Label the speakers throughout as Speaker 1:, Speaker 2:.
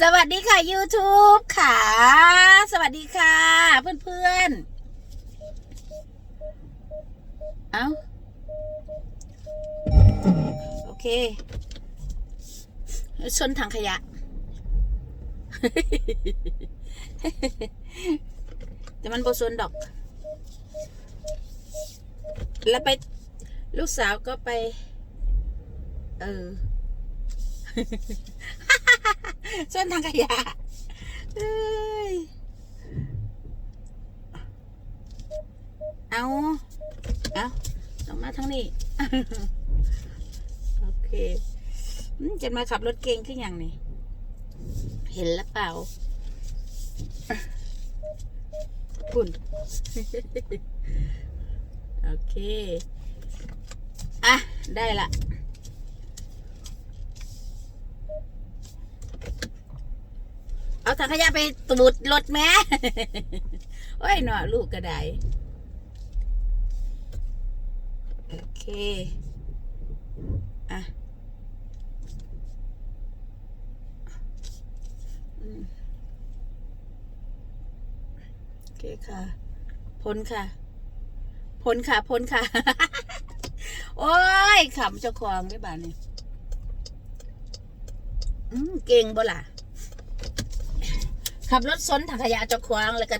Speaker 1: สวัสดีค่ะ YouTube ค่ะ สวัสดีค่ะ เพื่อนๆ เอาโอเค ชนถังขยะ แต่มันบชนดอก แล้วไปลูกสาวก็ไป เออ ส้นทางขยะเอ้ยเอาเอาลงมาทางนี้ โอเคจะมาขับรถเก่งขึ้นอย่างนี้เห็นแล้วเปล่าคุณโอเค อะ ได้ละ เอาถังขยะไปตูดรถแม่โอ้ยหนอลูกกระไดโอเคอะโอเคค่ะพ้นค่ะพ้นค่ะพ้นค่ะ โอ้ยขำเจ้าของได้บ้านนี่เก่งบ่ล่ะ ขับรถซนถังขยะเจะควางแล้วก็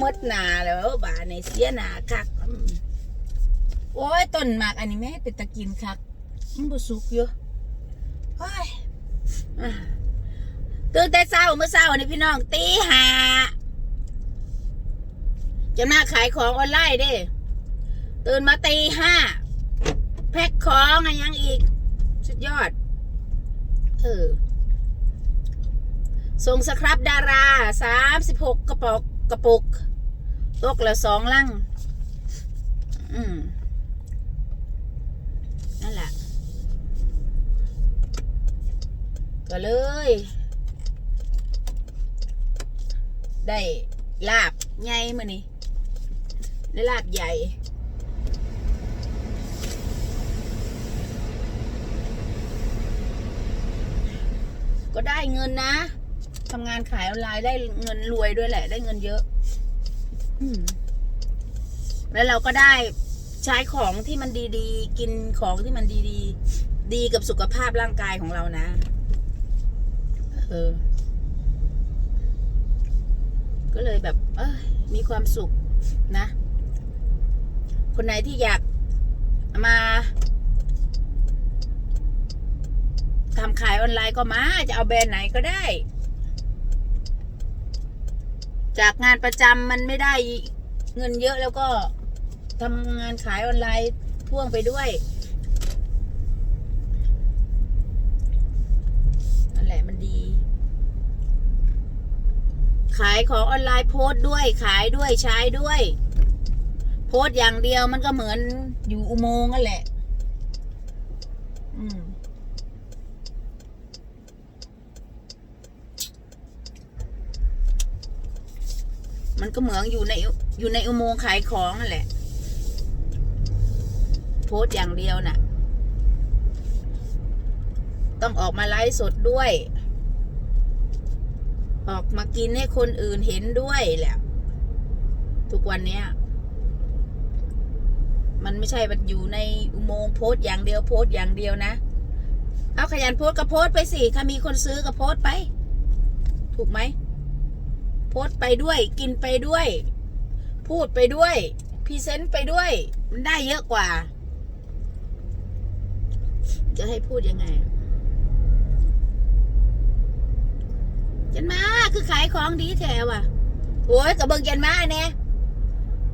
Speaker 1: มดหนาแล้วบาในเสียหนาคักโอ้ยต้นหมากอันนี้แม่เป็นตะกินคักมันบ่สุกอยู่โอ้ยตื่นแต่เช้าเมื่อเช้านี่พี่น้องตีหาจะมาขายของออนไลน์เด้ตื่นมาตีห้าแพ็คของอะไรยังอีก สุดยอด เออ ส่งสครับดาราสามสิบหกกระปอกกระปุก ตกล้วสองลังอืมนั่นแหละ ก็เลย ได้ลาบใหญ่มานี่ได้ลาบใหญ่ก็ได้เงินนะ ทำงานขายออนไลน์ได้เงินรวยด้วยแหละ ได้เงินเยอะ อืม แล้วเราก็ได้ใช้ของที่มันดีๆ กินของที่มันดีๆ ดีกับสุขภาพร่างกายของเรานะ เออ ก็เลยแบบ เอยมีความสุขนะ คนไหนที่อยากมาทำขายออนไลน์ก็มา จะเอาแบรนด์ไหนก็ได้ จากงานประจำมันไม่ได้เงินเยอะแล้วก็ทำงานขายออนไลน์พ่วงไปด้วยนั่นแหละมันดี ขายของออนไลน์โพสต์ด้วยขายด้วยใช้ด้วย โพสต์อย่างเดียวมันก็เหมือนอยู่อุโมงค์นั่นแหละ อืม มันก็เหมือนอยู่ในอยู่ในอุโมงค์ขายของนั่นแหละ โพสต์อย่างเดียวน่ะ ต้องออกมาไลฟ์สดด้วย ออกมากินให้คนอื่นเห็นด้วยแหละ ทุกวันเนี้ยมันไม่ใช่มันอยู่ในอุโมงค์โพสต์อย่างเดียวโพสต์อย่างเดียวนะ เอาขยันโพสต์ก็โพสต์ไปสิถ้ามีคนซื้อก็โพสต์ไป ถูกไหม โพสต์ไปด้วย กินไปด้วย พูดไปด้วยพรีเซนต์ไปด้วย มันได้เยอะกว่า จะให้พูดยังไงยันมาคือขายของดีแถวอะโอ้ยกับเบิงยันมาเนี่ย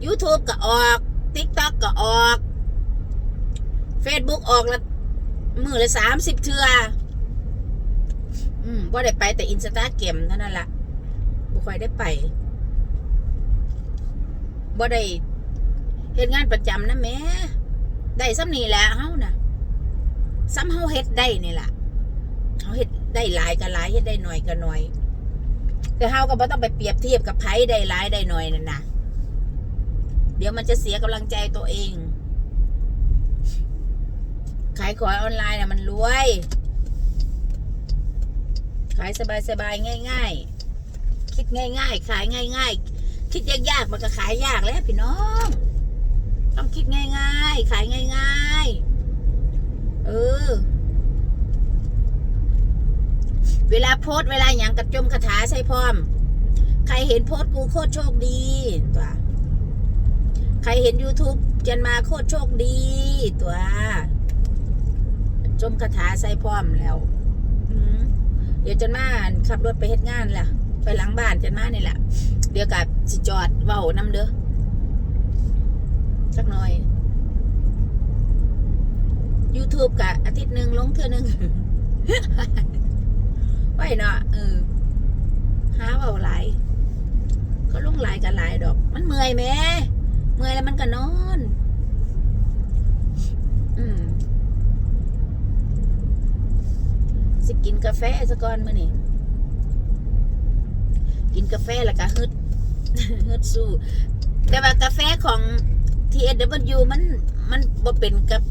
Speaker 1: YouTube ก็ออก TikTok ก็ออก Facebook ออกละมือละสามสิบเทืออืมว่าได้ไปแต่อินสตาเกรมเท่านั้นล่ะ บ่ค่อยได้ไปบ่ได้เฮ็ดงานประจำนะแม่ได้ซ้ำนี่แหละเฮาน่ะซ้ำเฮาเฮ็ดได้นี่แหละเฮาเฮ็ดได้หลายก็หลายเฮ็ดได้หน้อยก็น้อย แต่เฮาก็บ่ต้องไปเปรียบเทียบกับไผได้หลายได้หน้อยนั่นนะเดี๋ยวมันจะเสียกำลังใจตัวเอง ขายของออนไลน์น่ะมันรวย ขายสบายๆง่าย ๆ ง่าย ๆ ขายง่าย ๆ คิดยากๆมันก็ขายยากแล้วพี่น้อง ต้องคิดง่าย ๆ ขายง่าย ๆ เออ เวลาโพสเวลาอย่างกับจมคาถาใส่พร้อม ใครเห็นโพสกูโคตรโชคดีตัวใครเห็น YouTube เจนมาโคตรโชคดีตัวจมคาถาใส่พร้อมแล้วเดี๋ยวเจนมาขับรถไปเฮ็ดงานล่ะ ไปหลังบ้านเจนมานี่แหละเดี๋ยวกับสิจอดเว้าน้ำเด้อสักหน่อย YouTube กะอาทิตย์หนึ่งลงเทื่อหนึ่งไว้เนาะเออหาเบาหลายก็ลงหลายกันหลายดอก มันเมื่อยแม่เมื่อยแล้วมันก็นอน อืมสิกินกาแฟซะก่อนมื้อนี้ กินกาแฟแล้วก็ฮึดฮึดสู้ แต่ว่ากาแฟของ TSW มันมันบ่เป็นกับ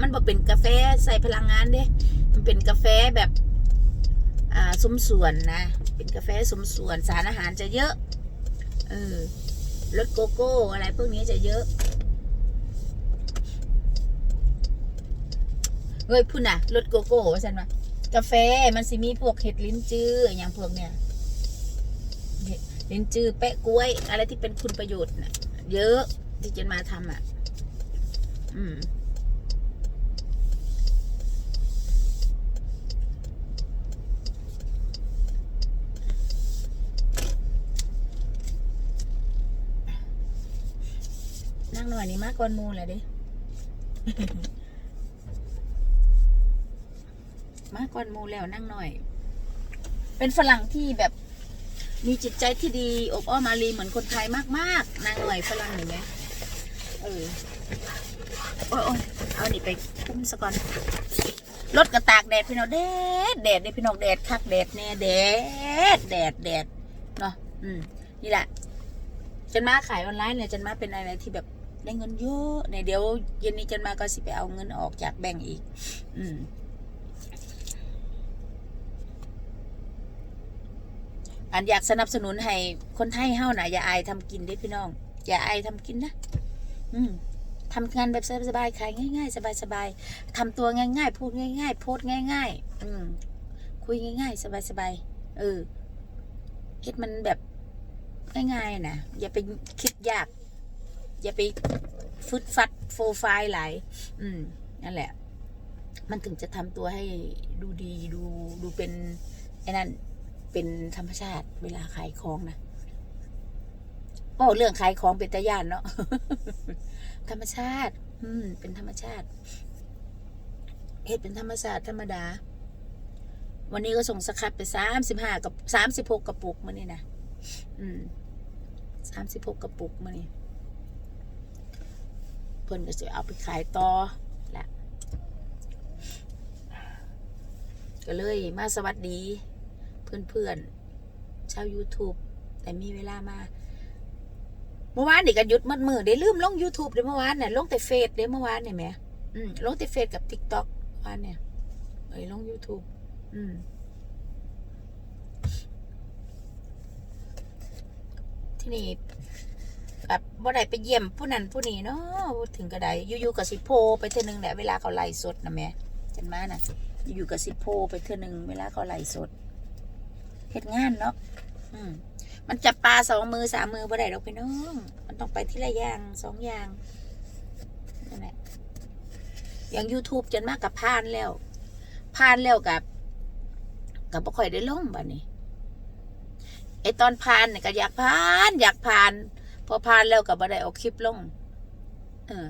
Speaker 1: มันบ่เป็นกาแฟใส่พลังงานเด้ มันเป็นกาแฟแบบอ่าสมส่วนนะ เป็นกาแฟสมส่วนสารอาหารจะเยอะ เออรสโกโก้อะไรพวกนี้จะเยอะเฮ้ยพุ่นน่ะรสโกโก้ว่าฉันว่ากาแฟมันสิมีพวกเห็ดลิ้นจื้ออย่างพวกเนี้ย ลิ้นจื้อแปะกล้วย อะไรที่เป็นคุณประโยชน์น่ะเยอะที่เจนมาทำอะ อืมนั่งหน่อยนี่มากกว่ามูแหละดิ มากกว่ามูแล้วนั่งหน่อย เป็นฝรั่งที่แบบ มีจิตใจที่ดีอบอ้อมอารีเหมือนคนไทยมากๆนางหน่อยฝรั่งเห็นไหมเออโอ้ยเอานี่ไปคุ้มซะก่อนรถกระตากแดดพี่น้องแดดแดดเดพี่น้องแดดคักแดดแน่แดดแดดแดดเนาะอืมนี่แหละจันมาขายออนไลน์เนี่ยจันมาเป็นอะไรที่แบบได้เงินเยอะเนี่ยเดี๋ยวเย็นนี้จันมาก็สิไปเอาเงินออกจากแบงก์อีก อืม อันอยากสนับสนุนให้คนไทยเฮ้าหนะอย่าอายทำกินด้พี่น้อง อย่าอายทำกินนะอืมทำงานแบบสบายๆขายง่าย ๆ สบายๆทำตัวง่าย ๆ พูดง่าย ๆ โพสง่าย ๆ อืมคุยง่าย ๆ สบายๆเออเฮ็ดมันแบบง่ายๆนะอย่าไปคิดยาก อย่าไปฟึดฟัดโฟไฟล์หลายอืมนั่นแหละ มันถึงจะทำตัวให้ดูดีดูดูเป็นไอ้นั่น เป็นธรรมชาติเวลาขายของนะโอ้เรื่องขายของเป็นตะยานเนาะธรรมชาติ อืม เป็นธรรมชาติเฮ็ดเป็นธรรมชาติธรรมดา วันนี้ก็ส่งสครับไปสามสิบห้ากับสามสิบหกกระปุกมานี่นะอืมสามสิบหกกระปุกมานี่เพิ่นก็จะเอาไปขายต่อแหละก็เลยมาสวัสดี เพื่อนๆชาว YouTube แต่มีเวลามาเมื่อวานนี่ก็หยุดมัดมือได้ลืมลง YouTube เด้เมื่อวานเนี่ยลงแต่เฟซเด้เมื่อวานเนี่ยแม่อืมลงแต่เฟซกับ TikTok เมื่อวานเนี่ยเอ้ยลง YouTube อืมที่นี่แบบบ่ได้ไปเยี่ยมผู้นั้นผู้นี้เนาะถึงก็ได้อยู่ๆกับสิโพไปเทื่อนึงแหละเวลาเขาไล่สดนะแม่จันมาน่ะอยู่ๆกับสิโพไปเทื่อนึงเวลาเขาไล่สด เฮ็ดงานเนาะอืมมันจับปลาสองมือสามมือบ่ได้ดอกพี่น้อง มันต้องไปทีละอย่างสองอย่างนั่นแหละอย่าง YouTube จนมากกับพานแล้วพานแล้วกับกับบ่ค่อยได้ลงบัดนี้ไอตอนพานเนี่ยก็อยากพาน อยากพาน พอพานแล้วกับบ่ได้เอาคลิปลง เออ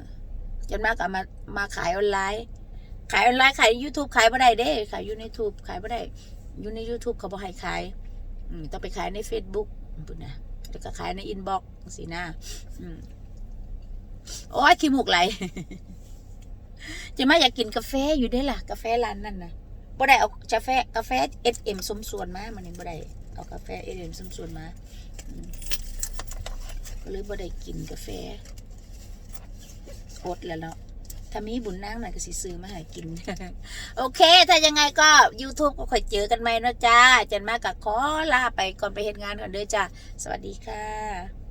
Speaker 1: จนมากกับมามาขายออนไลน์ ขายออนไลน์ขาย YouTube ขายบ่ได้เด้ขายอยู่ใน YouTube ขายบ่ได้ อยู่ใน YouTube เขาบอกให้ขายต้องไปขายใน Facebook ปุ่นนะแล้วก็ขายในอินบ็อกซ์สีหน้าโอ้ยขี้มูกไหลจะมาอยากกินกาแฟอยู่ได้ล่ะ กาแฟร้านนั่นนะบ่ได้เอากาแฟกาแฟเอสเอ็มสมส่วนมามันนี่บ่ได้เอากาแฟเอสเอ็มสมส่วนมาอืมก็เลยบ่ได้กินกาแฟอดแล้วเนาะ ถ้ามีบุญนั่งหน่อยก็สิซื้อมาให้กิน โอเค ถ้ายังไงก็ YouTube ก็ค่อยเจอกันไหมเนาะจ้าจันมากับขอลาไปก่อนไปเห็นงานก่อนเด้อจ้าสวัสดีค่ะ